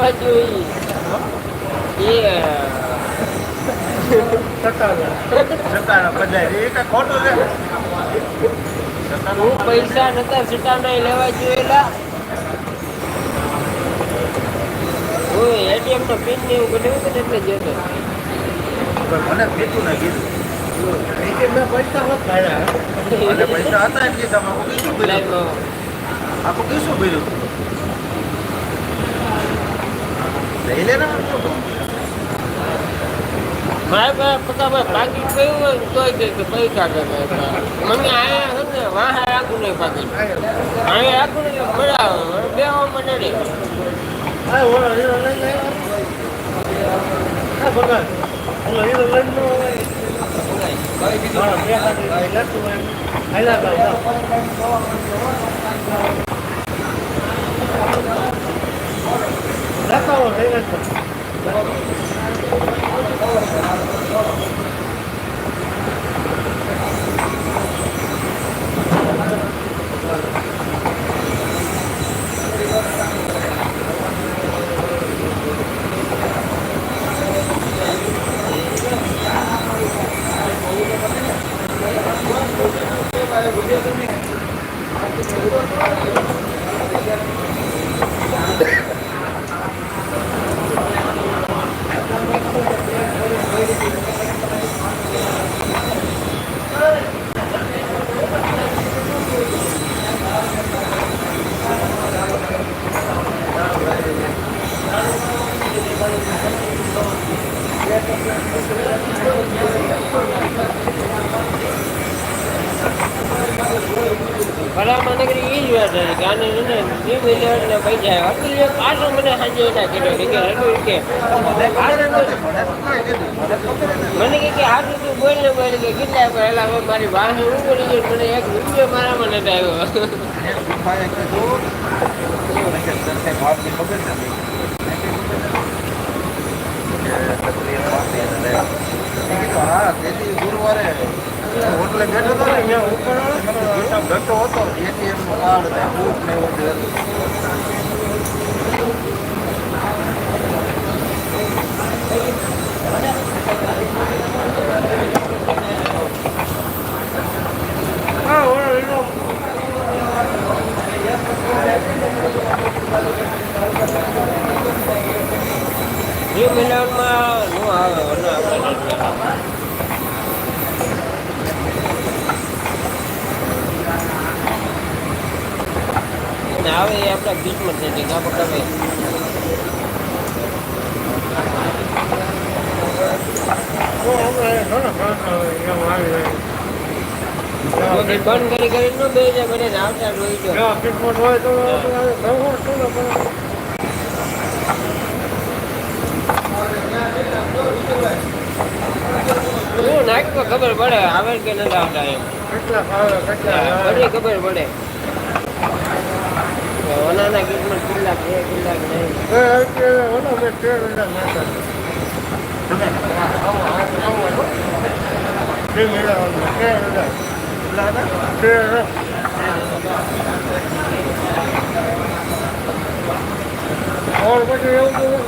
લેવા જોઈએ હું પૈસા નતા સટાણા લેવા જોયેલા હું એટીએમ નો પિન ને એવું હતું ને એટલે જતો મને પીતું ના કીધું પૈસા હોત પૈસા હતા એટલે આપણે કીધું આપણે કીધું ભર્યું? લઈ લે ને ભાઈ પતાભાઈ પાકીટ કયું હોય કહે કે પૈસા કે મમ્મી આયા ને વાહે રાખું નહીં પાકીટ અહીંયા રાખું ને મજા આવે બે મને નહીં. હા ઓલો હીરો લઈને આવ્યો. હા ભગવાન. ઓલો હીરો લઈને નો આવે હા બે હાથ લખતું હોય હાલા ભાઈ લખાવો થઈ નગરી એ જ વાત હતી કે આને છે ને બે મિલિયન પૈસા આવ્યા એટલે પાછો મને સાંજે એના કીધો કે રઘુ કે મને કે કે આ તું બોલ ને બોલ કે કેટલા પહેલા હવે મારી ગઈ મને એક રૂપિયો મારામાં નથી આવ્યો. હા તેથી ગુરુવારે હોટલે બેઠો હતો ને અહીંયા ઉપર હિસાબ ઘટતો હતો એટીએમનું કાર્ડ ને બુક ને એવું બધું હતું હા ઓલો હીરો બે મિલિયનમાં નો આવે અને આપણે નથી આવતા. ને આવે એ આપણા કિસ્મત નથી કે આપણે કમાઈ ઓ આપણે ઘણા ભાષા હોય એમ આવી કોઈ બંધ કરી કરી ન બે જાય મને આવતા રોઈ જો જાય કિસ્મત હોય તો આપણે ઘણું શું ને પણ. હું નાખતો ખબર પડે આવે કે નથી આવતા એમ. કેટલા ભાવે કેટલા બધી ખબર પડે કે ઓનાના કિસ્મત કેટલાક છે કેટલાક નહીં એ અત્યારે ઓલો મેં તેર હજાર નાખ્યા છે મેળવવાનું તેર હજાર તેર હજાર ઓર પછી એવું.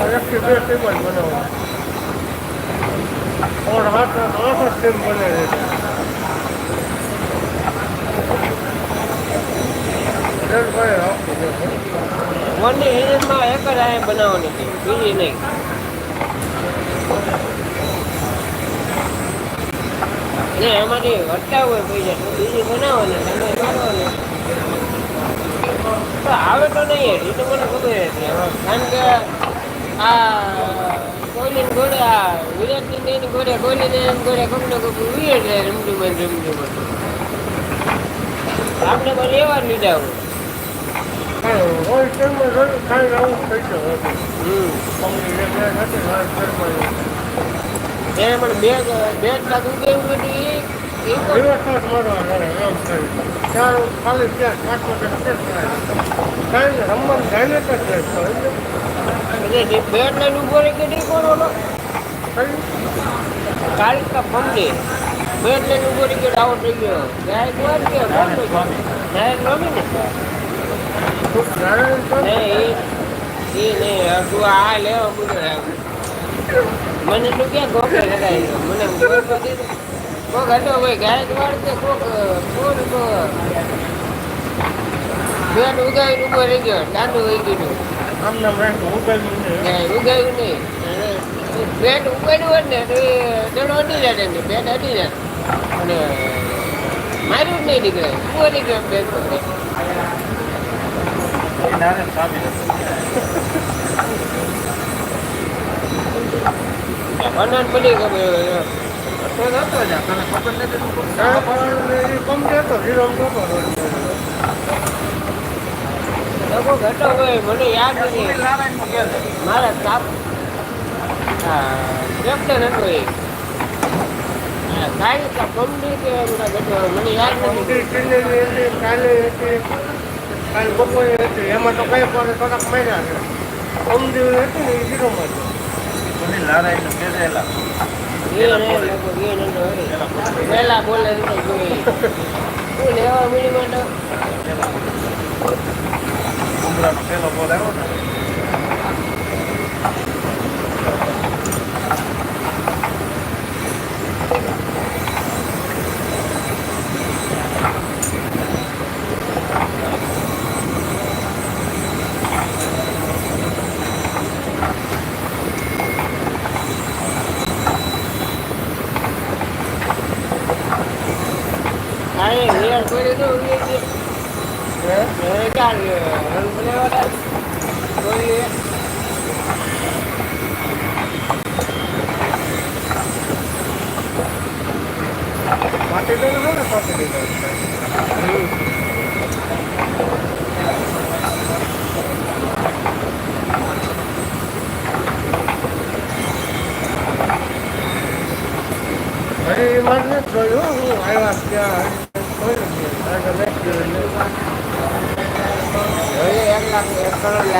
ઓર એકથી બે જ બનાવો ઓર હાથ આઠ જ ટીમ બને છે નથી. વનની એક જ બનાવવાની બીજી નહીં. ને એમાંથી વધતા હોય પૈસા બીજી બનાવવાની તમે તો આવે તો નહીં એ તો મને ખબર હતી. કારણ કે આ કોહલીને ઘોડે, આ વિરાટની ને એની ઘોડે કોહલીને એમ ઘોડે કપડું વીએ છે રમતું રમતું આપણે પણ એવા જ લીધા હોય. બે બે ને જાય. સમજ્યો? એટલે બે લાખ ઊભો રહી કે કોણ ઓલો કઈ? કાલ કા પંડે બે લાખ ઊભો રહી કે આવો થઈ ગયો ગાય કોણ કે ને મને તું ક્યાં ગોખે લગાવી કોક હતો ભાઈ ગાયક વાળતે કોક કોણ રહી ગયો ટાંડું વહી ગયું આમ નામ ઉગાડ્યું ઉગાવ્યું નહીં પેટ ઉગાડ્યું હોત ને તો એ દડો જાય એમને પેટ અડી જાય અને માર્યું જ નહીં દીકરા ઊભો નીકળે પેટ મને યાદ નથી. મારા સાપ કેપ્ટન હતો એ કાંઈ કંપની કે મને યાદ નથી કાલે કાલે બપોરે હતી એમાં તો કઈ પણ કડક માર્યા છે. અમદેવ હતી ને એ હીરોમાં છે સુનિલ નારાયણનું ઘેર રહેલા. એ નહીં લોકો એ નહીં હોય પહેલા બોલે તો લેવા મળી માટે? ઉમરાનો પહેલો બોલ આવ્યો ને કાંઈ રિયલ કરી દઉં હે એ ચાલ રન ત્યાં. કોઈ દે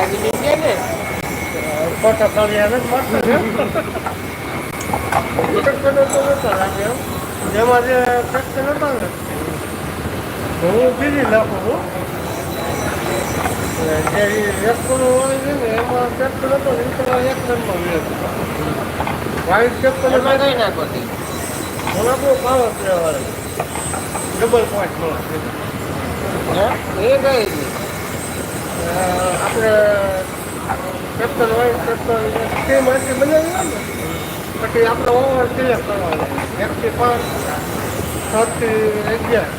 હજી એમાં જ ફોટો ફોટો રાખ્યો જેમાં જે ફેક્ટર નતો ને. હું બીજી લખું છું. જે છે ને એમાં ફેક્ટર નતો ને એ એક નંબર લે વાઇટ ફેક્ટર એમાં કઈ નાખો મને બહુ ભાવ ડબલ પોઈન્ટ મળે. હે? એ કઈ? આપણે કેપ્ટન હોય કેપ્ટન ટીમ આટલી બનાવી પછી આપણે ઓવર ક્લિયર કરવાનો. એકથી પાંચ સાતથી અગિયાર,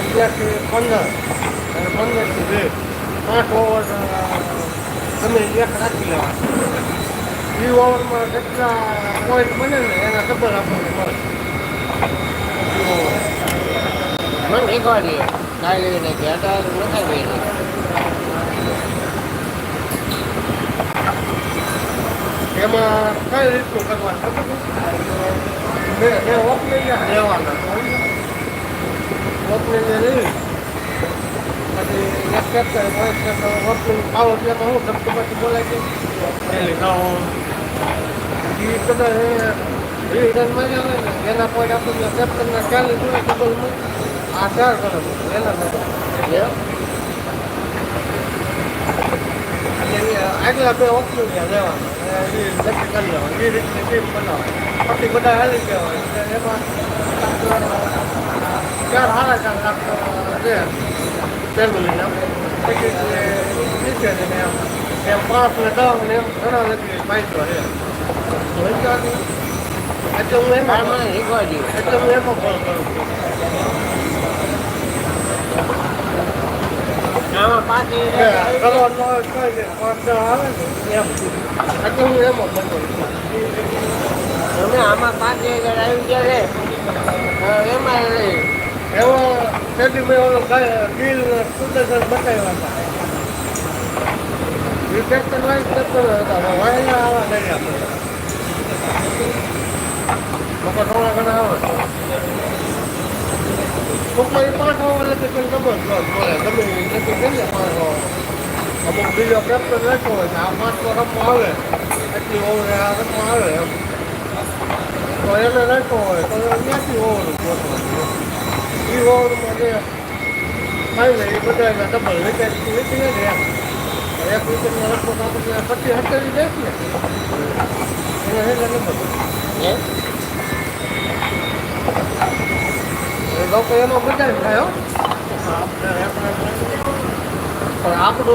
અગિયારથી પંદર, અને પંદરથી બે. પાંચ ઓવર તમે એક રાખી લેવા એ ઓવરમાં જેટલા પોઈન્ટ બને ને એના ખબર આપણને મળે. મને શીખવાડીએ કાંઈ લઈને ગયા હતા નખાઈ એમાં કઈ રીતનું કરવાનું? બે બે ઓપનિંગ લેવાના ઓપનિંગ લઈ પછી એક કેપ્ટન વાઇસ કેપ્ટન ઓપનિંગ આવો એટલે હું ધબકો પછી બોલાય છે પેલી ગાઉન એ કદાચ માર્યા હોય ને એના પોઈન્ટ આપણને કેપ્ટનના ચાલીસ હોય આ ચાર કરે એના એટલે આગલા બે નક્કી કરી લેવાનું એ રીતની ટીમ બનાવવાની પછી બધા હાલી ગયા એમાં ચાર હારા ચાર લાખ છે પછી જે નીચે ને એમ એમ પાંચ દસ ને એમ ઘણા નથી પાઇતો છે. એટલે હું એમાં એટલે હું એમાં ફોન કરું આમાં પાંચ કરવાનો કઈ ને પાંચ દસ આવે ને એમ એટલે હું એમાં બનાવું છું અમે આમાં પાંચ હજાર આવી ગયા હવે એમાં એવો તેથી મેં ઓલો ગીલ સુદર્શન બતાવ્યા હતા એ કેપ્ટન વાઇસ હતા વાયલા આવા નહીં આપણે થોડા ઘણા આવે કોકમાં એ પાંચ ઓવર એટલે કોઈ ખબર ન બોલે ગમે એ નક્કી કરીએ પાંચ ઓવર અમુક બીજો કેપ્ટન રાખ્યો હોય આ આ તો રમવા આવે એટલી ઓવર આ રમવા આવે એમ તો એને રાખ્યો હોય તો ત્યાંથી ઓવર ગોતવાનું એ ઓવરમાં જે થાય ને એ બધા ડબલ વિકેટ લીધી ને એમ એક વીકેન્ડમાં લગભગ આપણે પચીસ સત્તરી બેસીએ એને હેલા નંબર હે એ લોકો બધા જ થાય પણ આપણું